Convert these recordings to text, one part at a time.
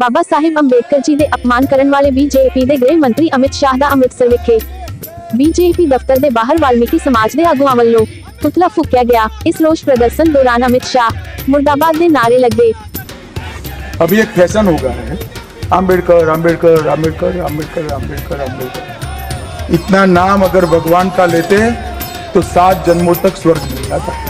ਬਾਬਾ ਸਾਹਿਬ ਅੰਬੇਦਕਰ ਜੀ ਦੇ ਅਪਮਾਨ ਕਰਨ ਵਾਲੇ ਬੀਜੇਪੀ ਦੇ ਗ੍ਰਹਿ ਮੰਤਰੀ ਅਮਿਤ ਸ਼ਾਹ ਦਾ ਅੰਮ੍ਰਿਤਸਰ ਵਿਖੇ ਬੀਜੇਪੀ ਦਫ਼ਤਰ ਦੇ ਬਾਹਰ ਵਾਲਮੀਕੀ ਸਮਾਜ ਦੇ ਆਗੂਆਂ ਵੱਲੋਂ ਪੁਤਲਾ ਫੂਕਿਆ ਗਿਆ ਇਸ ਰੋਸ ਪ੍ਰਦਰਸ਼ਨ ਦੌਰਾਨ ਅਮਿਤ ਸ਼ਾਹ ਮੁਰਦਾਬਾਦ ਦੇ ਨਾਰੇ ਲੱਗੇ अभी एक फैशन हो गया है आम्बेडकर आम्बेडकर आम्बेडकर आम्बेडकर आम्बेडकर आम्बेडकर इतना नाम अगर भगवान का लेते तो सात जन्मों तक स्वर्ग मिल जाता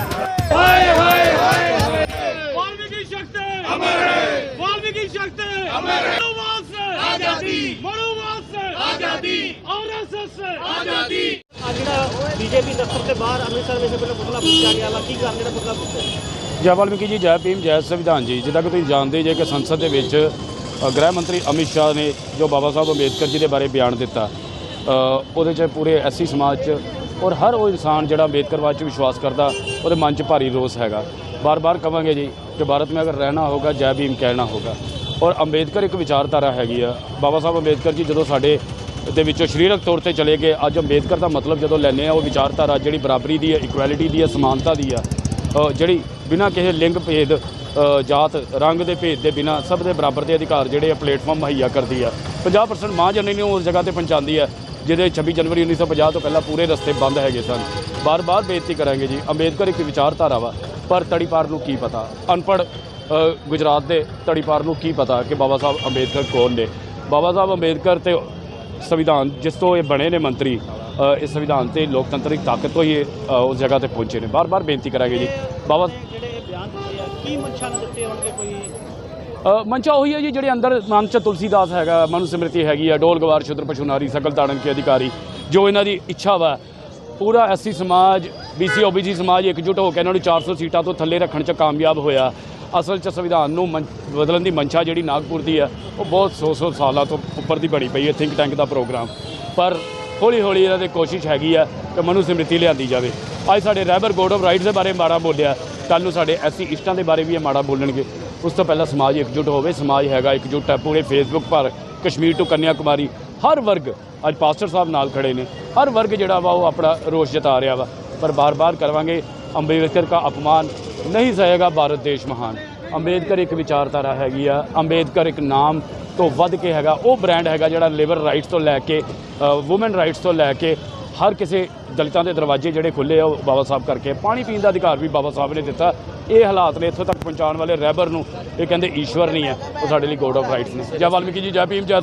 अमर है मनुवाद से आजादी मनुवाद से आजादी आरएसएस से आजादी ਆ ਜਿਹੜਾ ਬੀਜੇਪੀ ਦਫ਼ਤਰ ਦੇ ਬਾਹਰ ਅੰਮ੍ਰਿਤਸਰ ਵਿੱਚ ਪਹਿਲਾਂ ਪੁਤਲਾ ਫੂਕਿਆ ਗਿਆ ਵਾ ਕੀ ਕਾਰਨ ਜਿਹੜਾ ਪੁਤਲਾ ਫੂਕਿਆ ਜੈ ਵਾਲਮੀਕੀ ਜੀ ਜੈ ਭੀਮ ਜੈ ਸੰਵਿਧਾਨ ਜੀ ਜਿੱਦਾਂ ਕਿ ਤੁਸੀਂ ਜਾਣਦੇ ਜੇ ਕਿ ਸੰਸਦ ਦੇ ਵਿੱਚ ਅ, ਗ੍ਰਹਿ ਮੰਤਰੀ ਅਮਿਤ ਸ਼ਾਹ ਨੇ ਜੋ ਬਾਬਾ ਸਾਹਿਬ ਅੰਬੇਦਕਰ ਜੀ ਦੇ ਬਾਰੇ ਬਿਆਨ ਦਿੱਤਾ ਅ, ਉਹਦੇ 'ਚ ਪੂਰੇ ਐਸਸੀ ਸਮਾਜ 'ਚ ਔਰ ਹਰ ਉਹ ਇਨਸਾਨ ਜਿਹੜਾ ਅੰਬੇਦਕਰਵਾਦ 'ਚ ਵਿਸ਼ਵਾਸ ਕਰਦਾ ਉਹਦੇ ਮਨ 'ਚ ਭਾਰੀ ਰੋਸ ਹੈਗਾ ਬਾਰ-ਬਾਰ ਕਵਾਂਗੇ ਜੀ ਕਿ ਭਾਰਤ ਮੇਂ ਅਗਰ ਰਹਿਣਾ ਹੋਗਾ ਜੈ ਭੀਮ ਕਹਿਣਾ ਹੋਗਾ ਔਰ ਅੰਬੇਦਕਰ ਇੱਕ ਵਿਚਾਰਧਾਰਾ ਹੈਗੀ ਆ। ਬਾਬਾ ਸਾਹਿਬ ਅੰਬੇਦਕਰ ਜੀ ਜਦੋਂ ਸਾਡੇ ਦੇ ਵਿੱਚੋਂ ਸਰੀਰਕ ਤੌਰ ਤੇ ਚਲੇ ਗਏ, ਅੱਜ ਅੰਬੇਦਕਰ ਦਾ ਮਤਲਬ ਜਦੋਂ ਲੈਂਦੇ ਆ, ਉਹ ਵਿਚਾਰਧਾਰਾ ਜਿਹੜੀ ਬਰਾਬਰੀ ਦੀ ਹੈ ਇਕੁਐਲਿਟੀ ਦੀ ਹੈ ਸਮਾਨਤਾ ਦੀ ਆ ਜਿਹੜੀ ਬਿਨਾਂ ਕਿਸੇ ਲਿੰਗ ਭੇਦ ਜਾਤ, ਰੰਗ ਦੇ ਭੇਦ ਦੇ ਬਿਨਾਂ ਸਭ ਦੇ ਬਰਾਬਰ ਦੇ ਅਧਿਕਾਰ ਜਿਹੜੇ ਆ ਪਲੇਟਫਾਰਮ ਮੁਹੱਈਆ ਕਰਦੀ ਆ। 50% ਮਾਂ ਜਨਨੀ ਨੂੰ ਉਸ ਜਗ੍ਹਾ ਤੇ ਪਹੁੰਚਾਉਂਦੀ ਆ, ਜਿਹਦੇ 26 ਜਨਵਰੀ 1950 ਤੋਂ ਪਹਿਲਾਂ ਪੂਰੇ ਰਸਤੇ ਬੰਦ ਹੈਗੇ ਸਨ। ਬਾਰ-ਬਾਰ ਬੇਨਤੀ ਕਰਾਂਗੇ ਜੀ, ਅੰਬੇਦਕਰ ਇੱਕ ਵਿਚਾਰਧਾਰਾ ਵਾ, ਪਰ ਤੜੀਪਾਰ ਨੂੰ ਕੀ ਪਤਾ? ਅਨਪੜ੍ਹ ਗੁਜਰਾਤ ਦੇ ਤੜੀਪਾਰ ਨੂੰ ਕੀ ਪਤਾ ਕਿ ਬਾਬਾ ਸਾਹਿਬ ਅੰਬੇਦਕਰ ਕੌਣ ਨੇ? ਬਾਬਾ ਸਾਹਿਬ ਅੰਬੇਦਕਰ ਤੇ ਸੰਵਿਧਾਨ ਜਿਸ ਤੋਂ ਇਹ ਬਣੇ ਨੇ ਮੰਤਰੀ ਇਸ ਸੰਵਿਧਾਨ ਤੇ ਲੋਕਤੰਤਰਿਕ ਤਾਕਤ ਤੋਂ ਹੀ ਉਸ ਜਗ੍ਹਾ ਤੇ ਪਹੁੰਚੇ ਨੇ। ਬਾਰ-ਬਾਰ ਬੇਨਤੀ ਕਰਾਂਗੇ ਜੀ। ਬਾਬਾ ਕੀ ਦਿੱਤੇ ਹੋਣਗੇ ਕੋਈ? ਮੰਚਾ ਉਹੀ ਹੈ ਜੀ ਜਿਹੜੇ ਅੰਦਰ ਮੰਚ ਤੁਲਸੀਦਾਸ ਹੈਗਾ ਮਨੁ ਸਮ੍ਰਿਤੀ ਹੈਗੀ ਆ ਡੋਲ ਗਵਾਰ ਸ਼ੁਦਰ ਪਸ਼ੂ ਨਾਰੀ ਸਕਲ ਤਾੜਨ ਕੇ ਅਧਿਕਾਰੀ ਜੋ ਇਹਨਾਂ ਦੀ ਇੱਛਾ ਵਾ। ਪੂਰਾ ਐਸਸੀ ਸਮਾਜ ਬੀਸੀ ਓਬੀਸੀ ਸਮਾਜ ਇਕਜੁੱਟ ਹੋ ਕੇ ਇਹਨਾਂ ਨੂੰ 400 ਸੀਟਾਂ ਤੋਂ ਥੱਲੇ ਰੱਖਣ 'ਚ ਕਾਮਯਾਬ ਹੋਇਆ। ਅਸਲ 'ਚ ਸੰਵਿਧਾਨ ਨੂੰ ਮੰ- ਬਦਲਣ ਦੀ ਮੰਸ਼ਾ ਜਿਹੜੀ ਨਾਗਪੁਰ ਦੀ ਹੈ, ਉਹ ਬਹੁਤ 100-100 ਸਾਲਾਂ ਤੋਂ ਉੱਪਰ ਦੀ ਬਣੀ ਪਈ ਹੈ ਥਿੰਕ ਟੈਂਕ ਦਾ ਪ੍ਰੋਗਰਾਮ ਪਰ ਹੌਲੀ ਹੌਲੀ ਇਹਨਾਂ ਦੀ ਕੋਸ਼ਿਸ਼ ਹੈਗੀ ਆ ਕਿ ਮਨੁ ਸਮ੍ਰਿਤੀ ਲਿਆਂਦੀ ਜਾਵੇ। ਅੱਜ ਸਾਡੇ ਰਹਿਬਰ ਗੋਡ ਆਫ ਰਾਈਟਸ ਦੇ ਬਾਰੇ ਮਾੜਾ ਬੋਲਿਆ ਕੱਲ ਨੂੰ ਸਾਡੇ ਐਸੀ ਇਸ਼ਟਾਂ ਦੇ ਬਾਰੇ ਵੀ ਇਹ ਮਾੜਾ ਬੋਲਣਗੇ। ਉਸ ਤੋਂ ਪਹਿਲਾਂ ਸਮਾਜ ਇਕਜੁੱਟ ਹੋਵੇ, ਸਮਾਜ ਹੈਗਾ ਇਕਜੁੱਟ ਹੈ, ਪੂਰੇ ਫੇਸਬੁੱਕ ਪਰ ਕਸ਼ਮੀਰ ਤੋਂ ਕੰਨਿਆ ਕੁਮਾਰੀ ਹਰ ਵਰਗ ਅੱਜ ਪਾਸਟਰ ਸਾਹਿਬ ਨਾਲ ਖੜੇ ਨੇ। ਹਰ ਵਰਗ ਜਿਹੜਾ ਵਾ ਉਹ ਆਪਣਾ ਰੋਸ਼ ਜਤਾ ਰਿਹਾ ਵਾ, ਪਰ ਬਾਰ-ਬਾਰ ਕਰਵਾਂਗੇ ਅੰਬੇਦਕਰ ਦਾ ਅਪਮਾਨ ਨਹੀਂ ਸਹੇਗਾ ਭਾਰਤ ਦੇਸ਼ ਮਹਾਨ। ਅੰਬੇਦਕਰ ਇੱਕ ਵਿਚਾਰਧਾਰਾ ਹੈਗੀ ਆ। ਅੰਬੇਦਕਰ ਇੱਕ ਨਾਮ ਤੋਂ ਵੱਧ ਕੇ ਹੈਗਾ। ਉਹ ਬ੍ਰਾਂਡ ਹੈਗਾ ਜਿਹੜਾ ਲੇਬਰ ਰਾਈਟਸ ਤੋਂ ਲੈ ਕੇ ਔਮਨ ਰਾਈਟਸ ਤੋਂ ਲੈ ਕੇ ਹਰ ਕਿਸੇ ਦਲਿਤਾਂ ਦੇ ਦਰਵਾਜ਼ੇ ਜਿਹੜੇ ਖੁੱਲੇ ਆ, ਉਹ ਬਾਬਾ ਸਾਹਿਬ ਕਰਕੇ। ਪਾਣੀ ਪੀਣ ਦਾ ਅਧਿਕਾਰ ਵੀ ਬਾਬਾ ਸਾਹਿਬ ਨੇ ਦਿੱਤਾ। ਇਹ ਹਾਲਾਤ ਨੇ ਇੱਥੋਂ ਤੱਕ ਪਹੁੰਚਾਉਣ ਵਾਲੇ ਰਹਿਬਰ ਨੂੰ। ਇਹ ਕਹਿੰਦੇ ਈਸ਼ਵਰ ਨਹੀਂ ਹੈ। ਉਹ ਸਾਡੇ ਲਈ ਗੋਡ ਆਫ ਰਾਈਟਸ ਨੇ। ਜੈ ਵਾਲਮੀਕੀ ਜੀ, ਜੈ ਭੀਮ, ਜੈ